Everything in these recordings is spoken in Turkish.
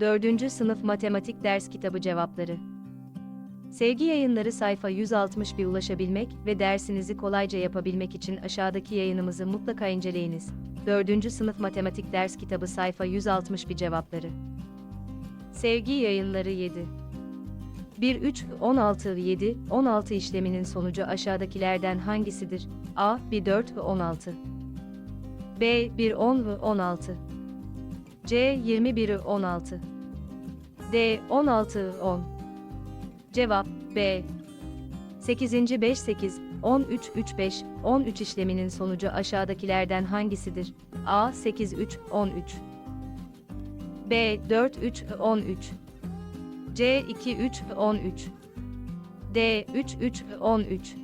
4. Sınıf Matematik Ders Kitabı Cevapları Sevgi yayınları sayfa 161 ulaşabilmek ve dersinizi kolayca yapabilmek için aşağıdaki yayınımızı mutlaka inceleyiniz. 4. Sınıf Matematik Ders Kitabı sayfa 161 cevapları. Sevgi yayınları 7 1 3 16 7 16 işleminin sonucu aşağıdakilerden hangisidir? A 1 4 ve 16 B 1 10 ve 16 C 21 16 D 16 10 Cevap B. 8. 5 8 13 3 5 13 işleminin sonucu aşağıdakilerden hangisidir? A 8 3 13 B 4 3 13 C 2 3 13 D 3 3 13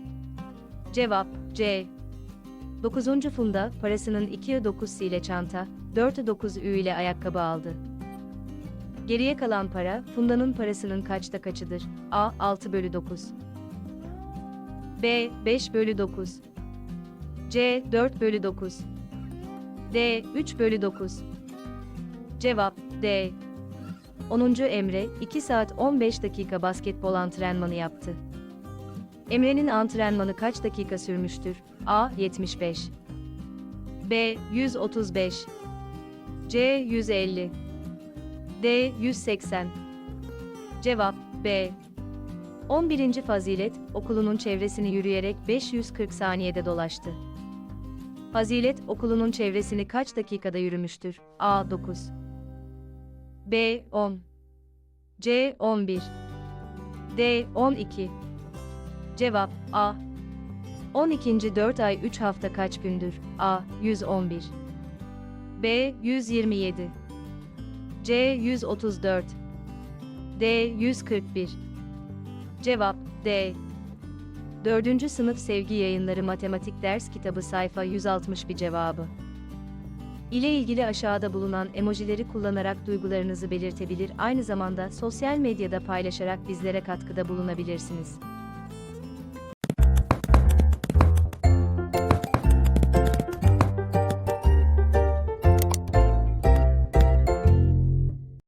Cevap C 9. Funda parasının 2'ye 9 ile çanta, 4'e 9 ü ile ayakkabı aldı. Geriye kalan para, Funda'nın parasının kaçta kaçıdır? A. 6 bölü 9 B. 5 bölü 9 C. 4 bölü 9 D. 3 bölü 9 Cevap D. 10. Emre, 2 saat 15 dakika basketbol antrenmanı yaptı. Emre'nin antrenmanı kaç dakika sürmüştür? A. 75 B. 135 C. 150 D. 180 Cevap B. 11. Fazilet, okulunun çevresini yürüyerek 540 saniyede dolaştı. Fazilet, okulunun çevresini kaç dakikada yürümüştür? A. 9 B. 10 C. 11 D. 12 Cevap A. 12. 4 ay 3 hafta kaç gündür? A. 111 B. 127 C. 134 D. 141 Cevap D. 4. Sınıf Sevgi Yayınları Matematik Ders Kitabı sayfa 161 cevabı. ile ilgili aşağıda bulunan emojileri kullanarak duygularınızı belirtebilir, aynı zamanda sosyal medyada paylaşarak bizlere katkıda bulunabilirsiniz.